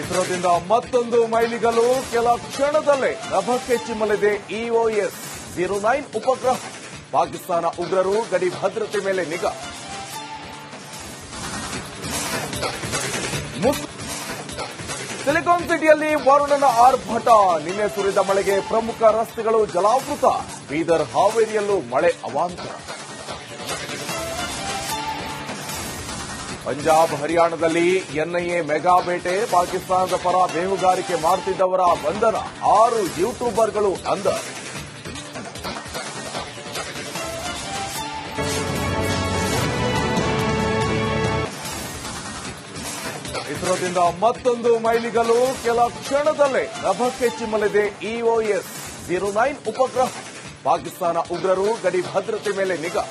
ಇಸ್ರೋದಿಂದ ಮತ್ತೊಂದು ಮೈಲಿಗಲು ಕೆಲ ಕ್ಷಣದಲ್ಲೇ ನಭಕ್ಕೆ ಚಿಮ್ಮಲಿದೆ ಇಒಎಸ್ ಜೀರೋ ನೈನ್ ಉಪಗ್ರಹ. ಪಾಕಿಸ್ತಾನ ಉಗ್ರರು ಗಡಿ ಭದ್ರತೆ ಮೇಲೆ ನಿಗಾ. ಸಿಲಿಕಾನ್ ಸಿಟಿಯಲ್ಲಿ ವರುಣನ ಆರ್ಭಟ. ನಿನ್ನೆ ಸುರಿದ ಮಳೆಗೆ ಪ್ರಮುಖ ರಸ್ತೆಗಳು ಜಲಾವೃತ. ಬೀದರ್ ಹಾವೇರಿಯಲ್ಲೂ ಮಳೆ ಅವಾಂತರ. ಪಂಜಾಬ್, ಹರಿಯಾಣದಲ್ಲಿ ಎನ್ಐಎ ಮೆಗಾ ಬೇಟೆ, ಪಾಕಿಸ್ತಾನದ ಪರ ಬೇಹುಗಾರಿಕೆ ಮಾಡುತ್ತಿದ್ದವರ ಬಂಧನ, ಆರು ಯೂಟ್ಯೂಬರ್ಗಳು ಅಂದ ಇಸ್ರೋದಿಂದ ಮತ್ತೊಂದು ಮೈಲಿಗಲು ಕೆಲ ಕ್ಷಣದಲ್ಲೇ ನಭಕ್ಕೆ ಚಿಮ್ಮಲಿದೆ ಇಒಎಸ್ ಜೀರೋ ನೈನ್ ಉಪಗ್ರಹ. ಪಾಕಿಸ್ತಾನ ಉಗ್ರರು ಗಡಿ ಭದ್ರತೆ ಮೇಲೆ ನಿಗಾ.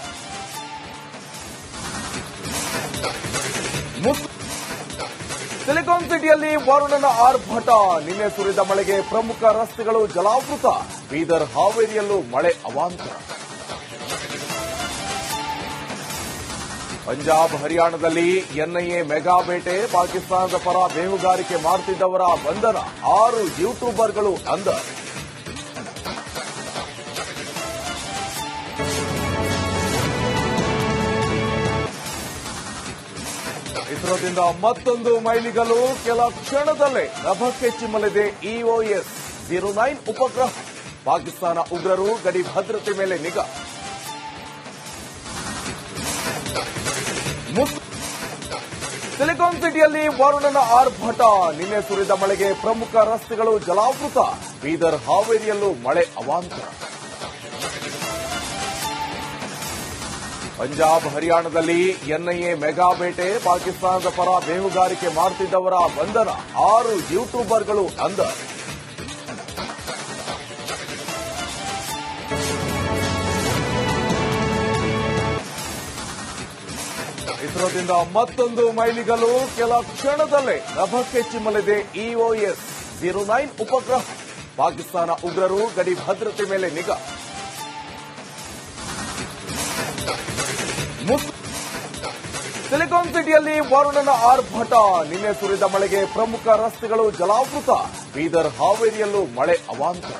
ಸಿಲಿಕಾನ್ ಸಿಟಿಯಲ್ಲಿ ವರುಣನ ಆರ್ಭಟ ನಿನ್ನೆ ಸುರಿದ ಮಳೆಗೆ ಪ್ರಮುಖ ರಸ್ತೆಗಳು ಜಲಾವೃತ, ಬೀದರ್ ಹಾವೇರಿಯಲ್ಲೂ ಮಳೆ ಅವಾಂತರ. ಪಂಜಾಬ್, ಹರಿಯಾಣದಲ್ಲಿ ಎನ್ಐಎ ಮೆಗಾ ಬೇಟೆ, ಪಾಕಿಸ್ತಾನದ ಪರ ಬೇಹುಗಾರಿಕೆ ಮಾಡುತ್ತಿದ್ದವರ ಬಂಧನ, ಆರು ಯೂಟ್ಯೂಬರ್ಗಳು ಅಂದ ಇಸ್ರೋದಿಂದ ಮತ್ತೊಂದು ಮೈಲಿಗಲು ಕೆಲ ಕ್ಷಣದಲ್ಲೇ ನಭಕ್ಕೆ ಚಿಮ್ಮಲಿದೆ ಇಒಎಸ್ ಜೀರೋ ನೈನ್ ಉಪಗ್ರಹ. ಪಾಕಿಸ್ತಾನ ಉಗ್ರರು ಗಡಿ ಭದ್ರತೆ ಮೇಲೆ ನಿಗಾ. ಸಿಲಿಕಾನ್ ಸಿಟಿಯಲ್ಲಿ ವರುಣನ ಆರ್ಭಟ. ನಿನ್ನೆ ಸುರಿದ ಮಳೆಗೆ ಪ್ರಮುಖ ರಸ್ತೆಗಳು ಜಲಾವೃತ. ಬೀದರ್ ಹಾವೇರಿಯಲ್ಲೂ ಮಳೆ ಅವಾಂತರ. ಪಂಜಾಬ್, ಹರಿಯಾಣದಲ್ಲಿ ಎನ್ಐಎ ಮೆಗಾ ಬೇಟೆ, ಪಾಕಿಸ್ತಾನದ ಪರ ಬೇಹುಗಾರಿಕೆ ಮಾಡುತ್ತಿದ್ದವರ ಬಂಧನ, ಆರು ಯೂಟ್ಯೂಬರ್ಗಳು ಅಂದ ಇಸ್ರೋದಿಂದ ಮತ್ತೊಂದು ಮೈಲಿಗಲು ಕೆಲ ಕ್ಷಣದಲ್ಲೇ ನಭಕ್ಕೆ ಚಿಮ್ಮಲಿದೆ ಇಒಎಸ್ ಜೀರೋ ನೈನ್ ಉಪಗ್ರಹ. ಪಾಕಿಸ್ತಾನ ಉಗ್ರರು ಗಡಿ ಭದ್ರತೆ ಮೇಲೆ ನಿಗಾ. ಸಿಲಿಕಾನ್ ಸಿಟಿಯಲ್ಲಿ ವರುಣನ ಆರ್ಭಟ. ನಿನ್ನೆ ಸುರಿದ ಮಳೆಗೆ ಪ್ರಮುಖ ರಸ್ತೆಗಳು ಜಲಾವೃತ. ಬೀದರ್ ಹಾವೇರಿಯಲ್ಲೂ ಮಳೆ ಅವಾಂತರ.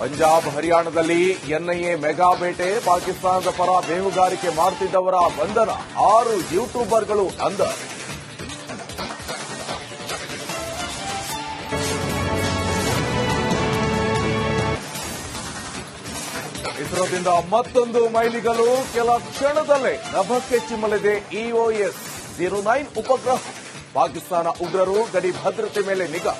ಪಂಜಾಬ್, ಹರಿಯಾಣದಲ್ಲಿ ಎನ್ಐಎ ಮೆಗಾ ಬೇಟೆ. ಪಾಕಿಸ್ತಾನದ ಪರ ಬೇಹುಗಾರಿಕೆ ಮಾಡುತ್ತಿದ್ದವರ ಬಂಧನ. ಆರು ಯೂಟ್ಯೂಬರ್ಗಳು ಅಂದ ಇಸ್ರೋದಿಂದ ಮತ್ತೊಂದು ಮೈಲಿಗಲು ಕೆಲ ಕ್ಷಣದಲ್ಲೇ ನಭಕ್ಕೆ ಚಿಮ್ಮಲಿದೆ ಇಒಎಸ್ ಜೀರೋ ನೈನ್ ಉಪಗ್ರಹ. ಪಾಕಿಸ್ತಾನ ಉಗ್ರರು ಗಡಿ ಭದ್ರತೆ ಮೇಲೆ ನಿಗಾ.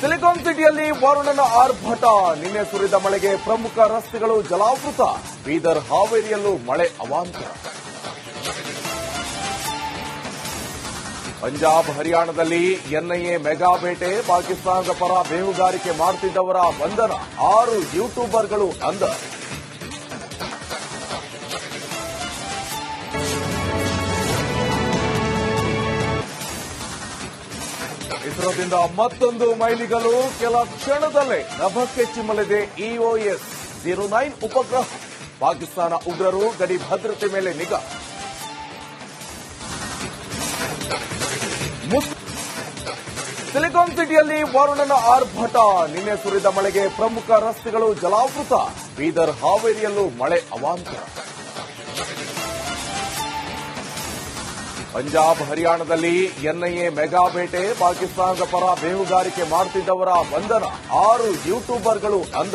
ಸಿಲಿಕಾನ್ ಸಿಟಿಯಲ್ಲಿ ವರುಣನ ಆರ್ಭಟ. ನಿನ್ನೆ ಸುರಿದ ಮಳೆಗೆ ಪ್ರಮುಖ ರಸ್ತೆಗಳು ಜಲಾವೃತ. ಬೀದರ್ ಹಾವೇರಿಯಲ್ಲೂ ಮಳೆ ಅವಾಂತರ. ಪಂಜಾಬ್, ಹರಿಯಾಣದಲ್ಲಿ ಎನ್ಐಎ ಮೆಗಾ ಬೇಟೆ, ಪಾಕಿಸ್ತಾನದ ಪರ ಬೇಹುಗಾರಿಕೆ ಮಾಡುತ್ತಿದ್ದವರ ಬಂಧನ ಆರು ಯೂಟ್ಯೂಬರ್ಗಳು ಅಂದ. ಇಸ್ರೋದಿಂದ ಮತ್ತೊಂದು ಮೈಲಿಗಲು ಕೆಲ ಕ್ಷಣದಲ್ಲೇ ನಭಕ್ಕೆ ಚಿಮ್ಮಲಿದೆ ಇಒಎಸ್ ಜೀರೋ ನೈನ್ ಉಪಗ್ರಹ. ಪಾಕಿಸ್ತಾನ ಉಗ್ರರು ಗಡಿ ಭದ್ರತೆ ಮೇಲೆ ನಿಗಾ. ಸಿಲಿಕಾನ್ ಸಿಟಿಯಲ್ಲಿ ವರುಣನ ಆರ್ಭಟ. ನಿನ್ನೆ ಸುರಿದ ಮಳೆಗೆ ಪ್ರಮುಖ ರಸ್ತೆಗಳು ಜಲಾವೃತ. ಬೀದರ್ ಹಾವೇರಿಯಲ್ಲೂ ಮಳೆ ಅವಾಂತರ. ಪಂಜಾಬ್, ಹರಿಯಾಣದಲ್ಲಿ ಎನ್ಐಎ ಮೆಗಾ ಬೇಟೆ, ಪಾಕಿಸ್ತಾನದ ಪರ ಬೇಹುಗಾರಿಕೆ ಮಾಡುತ್ತಿದ್ದವರ ಬಂಧನ. ಆರು ಯೂಟ್ಯೂಬರ್ಗಳು ಅಂದ